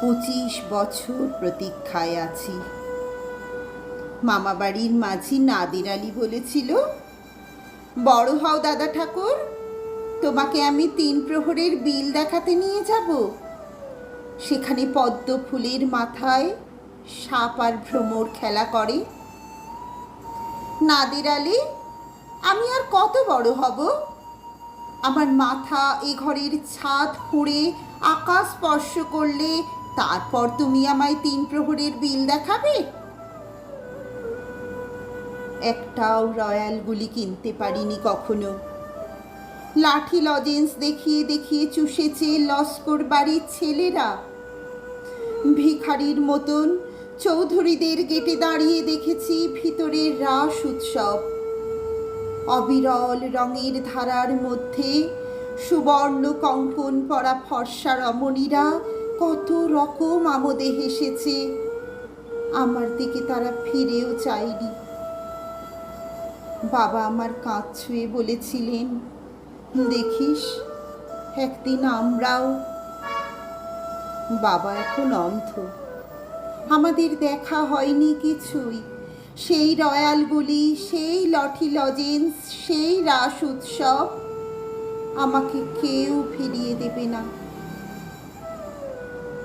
পঁচিশ বছর প্রতীক্ষায় আছি। মামাবাড়ির মাঝি নাদির আলী বলেছিল, বড় হও দাদা ঠাকুর, তোমাকে আমি তিন প্রহরের বিল দেখাতে নিয়ে যাব। সেখানে পদ্ম ফুলের মাথায় সাপ আর ভ্রমর খেলা করে। নাদির আলী, আমি আর কত বড় হব? আমার মাথা এ ঘরের ছাদ ফুঁড়ে আকাশ স্পর্শ করলে তারপর তুমি আমায় তিন প্রহরের বিল দেখাবে? একটাও রয়্যালগুলি কিনতে পারিনি কখনো। লাঠি লজেন্স দেখিয়ে দেখিয়ে চুষেছে লস্কর বাড়ির ছেলেরা। ভিখারির মতন চৌধুরীদের গেটে দাঁড়িয়ে দেখেছি ভিতরের রাস উৎসব। অবিরল রঙের ধারার মধ্যে সুবর্ণ কঙ্কন পরা ফর্সা রমণীরা কত রকম আমোদে হেসেছে। আমার দিকে তারা ফিরেও চায়নি। বাবা আমার কাঁধ ছুঁয়ে বলেছিলেন, দেখিস, একদিন আমরাও বাবা এখন অন্ধ। আমাদের দেখা হয়নি কিছুই। সেই রয়্যালগুলি সেই লঠি লজেন্স, সেই রাস উৎসব, আমাকে কেউ ফিরিয়ে দেবে না।